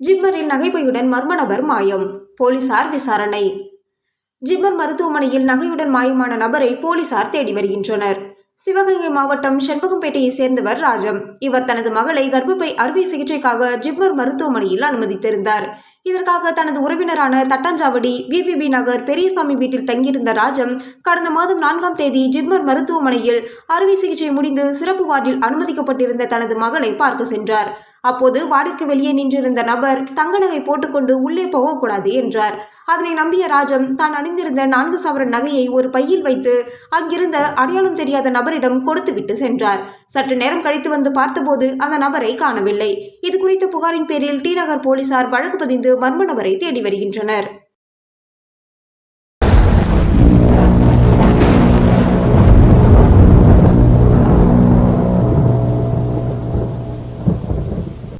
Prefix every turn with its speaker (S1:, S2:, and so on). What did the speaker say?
S1: நகைப்பையுடன் மர்ம நபர் மாயம் போலீசார் விசாரணை. ஜிப்மர் மருத்துவமனையில் நகையுடன் மாயமான நபரை போலீசார் தேடி வருகின்றனர். சிவகங்கை மாவட்டம் செண்பகம்பேட்டையை சேர்ந்தவர் ராஜம். இவர் தனது மகளை கர்ப்பப்பை அறுவை சிகிச்சைக்காக ஜிப்மர் மருத்துவமனையில் அனுமதித்திருந்தார். இதற்காக தனது உறவினரான Thattanchavadi V V P Nagar Periyasamy வீட்டில் தங்கியிருந்த ராஜம் கடந்த மாதம் நான்காம் தேதி ஜிப்மர் மருத்துவமனையில் அறுவை சிகிச்சை முடிந்து சிறப்பு வார்டில் அனுமதிக்கப்பட்டிருந்த தனது மகளை பார்க்க சென்றார். அப்போது வார்டிற்கு வெளியே நின்றிருந்த நபர் தங்க நகை போட்டுக்கொண்டு உள்ளே போகக்கூடாது என்றார். அதனை நம்பிய ராஜம் தான் அணிந்திருந்த நான்கு சவரன் நகையை ஒரு பையில் வைத்து அங்கிருந்த அடையாளம் தெரியாத நபரிடம் கொடுத்துவிட்டு சென்றார். சற்று நேரம் கழித்து வந்து பார்த்தபோது அந்த நபரை காணவில்லை. இது குறித்த புகாரின் பேரில் டி நகர் போலீசார் வழக்கு பதிந்து மர்ம நபரை தேடி வருகின்றனர்.